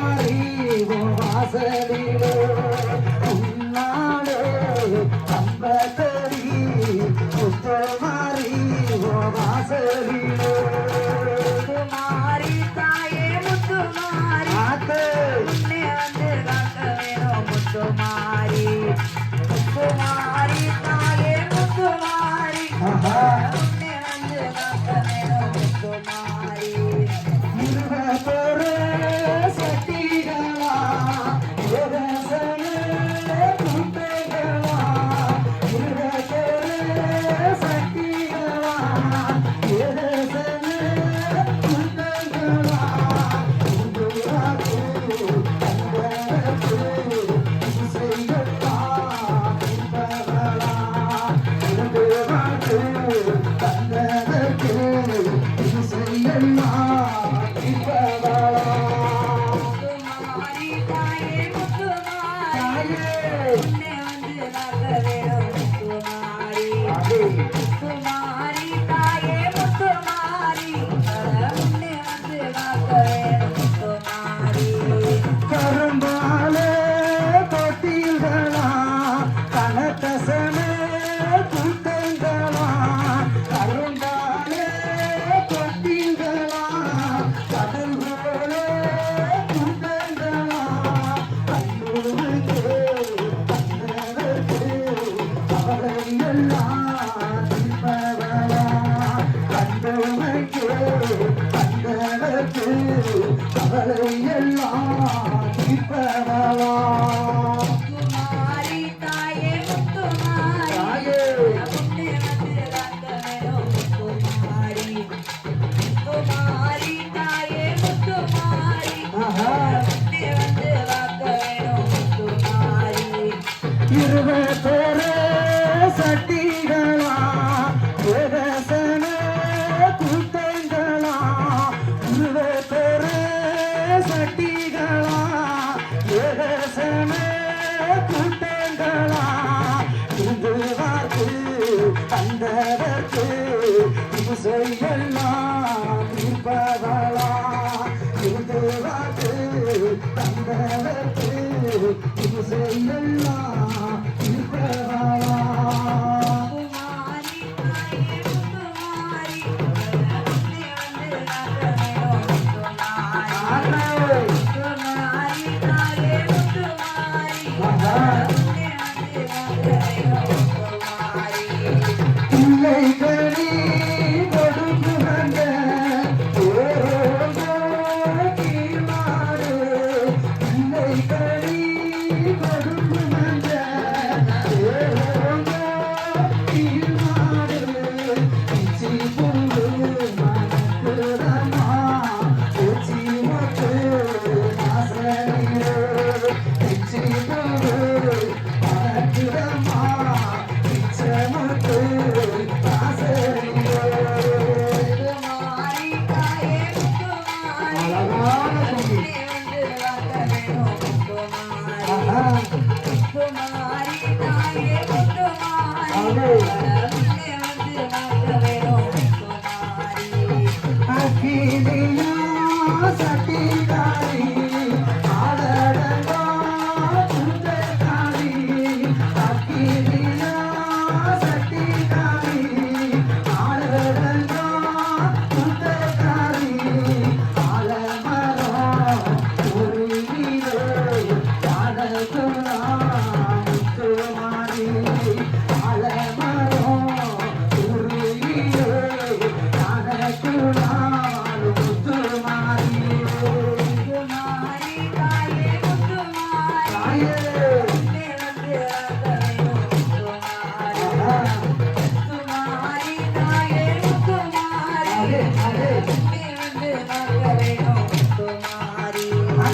மாறி வாசலிலோ. தந்ததற்கு செய்யம்மா அந்தவனுக்கு அந்தவனுக்கு நேரத்து இசையெல்லாம் இருப்பவளா இருந்து வாக்கு தந்தவர்க்கு இசையெல்லாம் 아멘.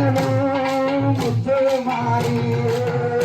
Não seu marido.